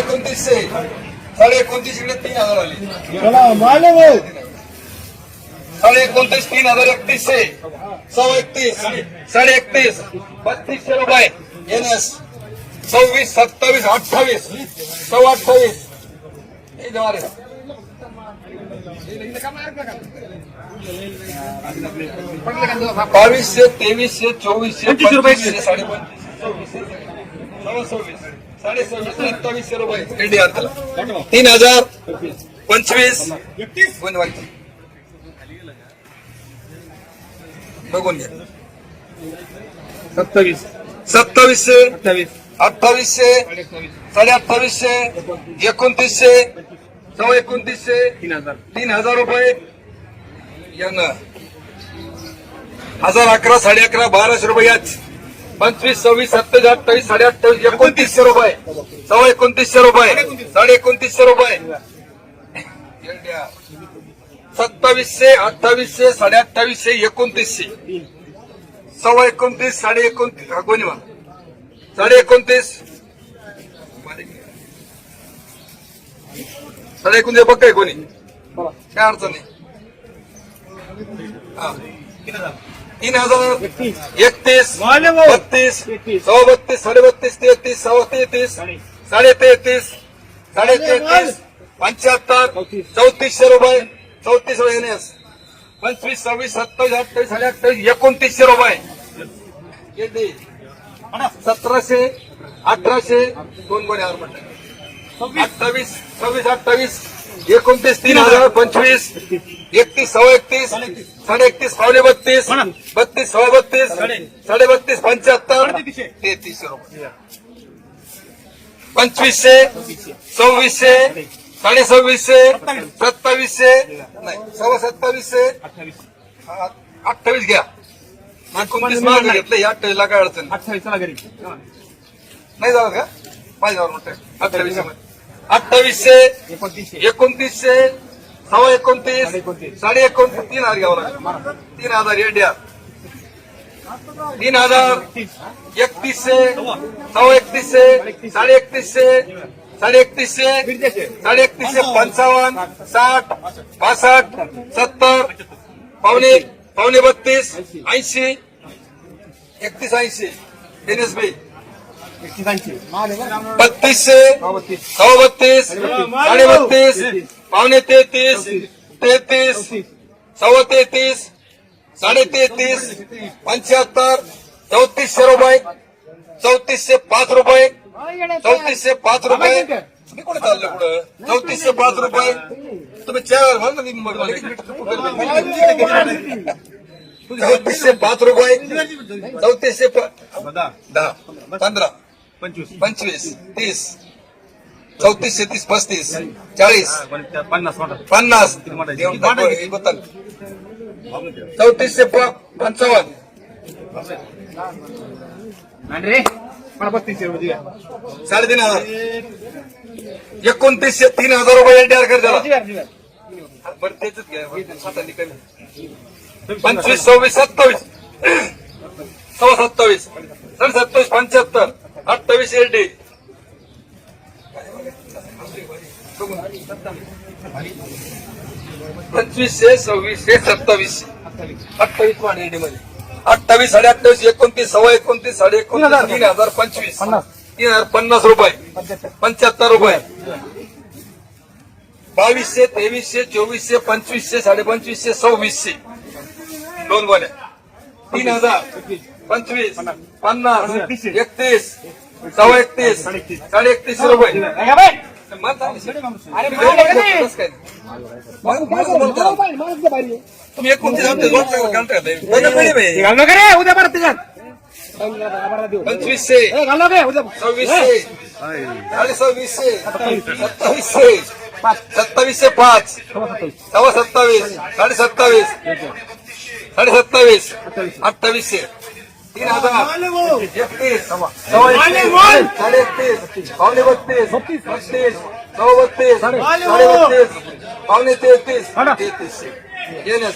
एकोणतीसशे साडे एकोणतीस इकडे तीन हजार आले. साडे एकोणतीस तीन हजार एकतीसशे सव्वा एकतीस. साडे एकतीस. बत्तीसशे रुपये. एन एस सव्वीस सत्तावीस अठ्ठावीस. सव्वा अठ्ठावीस. हे. बावीसशे तेवीसशे चोवीसशे रुपये. साडे पंचवीस साडे सव्वीस सत्तावीसशे रुपये रेडी तीन हजार पंचवीस बघून घ्या सत्तावीस सत्तावीसशे अठ्ठावीस अठ्ठावीसशे साडे अठ्ठावीसशे एकोणतीसशे सव्वा एकोणतीसशे तीन हजार तीन हजार रुपये यानं हजार अकरा साडे अकरा बाराशे रुपये याच पंचवीस सव्वीस सत्तावीस अठ्ठावीस साडे अठ्ठावीस एकोणतीसशे रुपये. सव्वा एकोणतीसशे रुपये. साडे एकोणतीसशे रुपये. सत्तावीसशे अठ्ठावीसशे साडे अठ्ठावीसशे एकोणतीसशे. सव्वा एकोणतीस साडे एकोणतीस. कोणी साडे एकोणतीस. साडे एकोणतीस बघ काय कोणी? काय अडचण नाही. तीन हजार एकतीस बत्तीस. सव्वा बत्तीस साडे बत्तीस तेहतीस सव्वा तेहतीस साडे तेहतीस साडे तेहतीस पंच्याहत्तर चौतीस. चौतीसशे रुपये चौतीस येण्यास पंचवीस सव्वीस सत्तावीस अठ्ठावीस साडे अठ्ठावीस एकोणतीसशे रुपये? सतराशे अठराशे दोन कोणी म्हणतात अठ्ठावीस सव्वीस अठ्ठावीस एकोणतीस तीन हजार पंचवीस एकतीस सव्वा एकतीस साडे एकतीस पावणे बत्तीस बत्तीस सव्वा बत्तीस साडे. बत्तीस पंच्याहत्तर तेहतीसशे रुपये. पंचवीसशे सव्वीसशे साडे सव्वीसशे सत्तावीसशे नाही सव्वा सत्तावीसशे अठ्ठावीस घ्या. एकोणतीस मागे घेतलं या अठ्ठावीसला काय अडचण? नाही. अठ्ठावीस जाणार का? पाहिजे म्हणतोय अठ्ठावीसशे अठ्ठावीसशे एकोणतीसशे. सव्वा एकोणतीस साडे एकोणतीस. तीन हजार घ्यावं लागेल. तीन हजार इंडिया तीन हजार एकतीसशे सव्वा एकतीसशे साडे एकतीसशे साडे एकतीसशे साडे एकतीसशे पंचावन्न साठ पासष्ट सत्तर पावणे पावणे बत्तीस ऐंशी एकतीस ऐंशी. एन एस बी एकतीसांची बत्तीसशे बत्तीस सव्वा बत्तीस साडे बत्तीस पावणे तेहतीस तेहतीस सव्वा तेहतीस साडे तेहतीस पंच्याहत्तर चौतीसशे रुपये चौतीसशे पाच रुपये चौतीसशे पाच रुपये. तुम्ही कुठे चाललं कुठं चौतीसशे पाच रुपये. तुम्ही म्हण मी मग- चौतीसशे पाच रुपये. चौतीसशे दहा पंधरा. पंचवीस. पंचवीस तीस चौतीसशे तीस पस्तीस चाळीस. पन्नास पन्नास. चौतीसशे प- पंचावन्न. साडेतीन हजार. एकोणतीसशे तीन हजार रुपये एनटीआर कर. बरं घ्या पंचवीस सव्वीस सत्तावीस. सव्वा सत्तावीस. सत्तावीस पंच्याहत्तर. अठ्ठावीस एल पंचवीसशे सव्वीसशे सत्तावीसशे अठ्ठावीस पण एडी मध्ये अठ्ठावीस साडे अठ्ठावीस एकोणतीस सव्वा एकोणतीस साडे एकोणतीस तीन हजार पंचवीस. तीन हजार पन्नास रुपये. पंच्याहत्तर. रुपये. बावीसशे तेवीसशे चोवीसशे पंचवीसशे साडे पंचवीसशे सव्वीसशे दोन गोण्या तीन हजार. पंचवीस पन्नास. एकतीस. सव्वा एकतीस साडे एकतीसशे रुपये. तुम्ही एकोणतीस उद्या परत त्याच्यात पंचवीसशे. सव्वीसशे. साडे सव्वीसशे. सत्तावीसशे. सत्तावीसशे पाच. सव्वा सत्तावीस. साडे सत्तावीस. साडे सत्तावीस. अठ्ठावीसशे. तीन हजार. एकतीस. सव्वा. साडे एकतीस. पावणे बत्तीस. बत्तीस. सव्वा बत्तीस. साडे बत्तीस. पावणे तेहतीस. येण्यास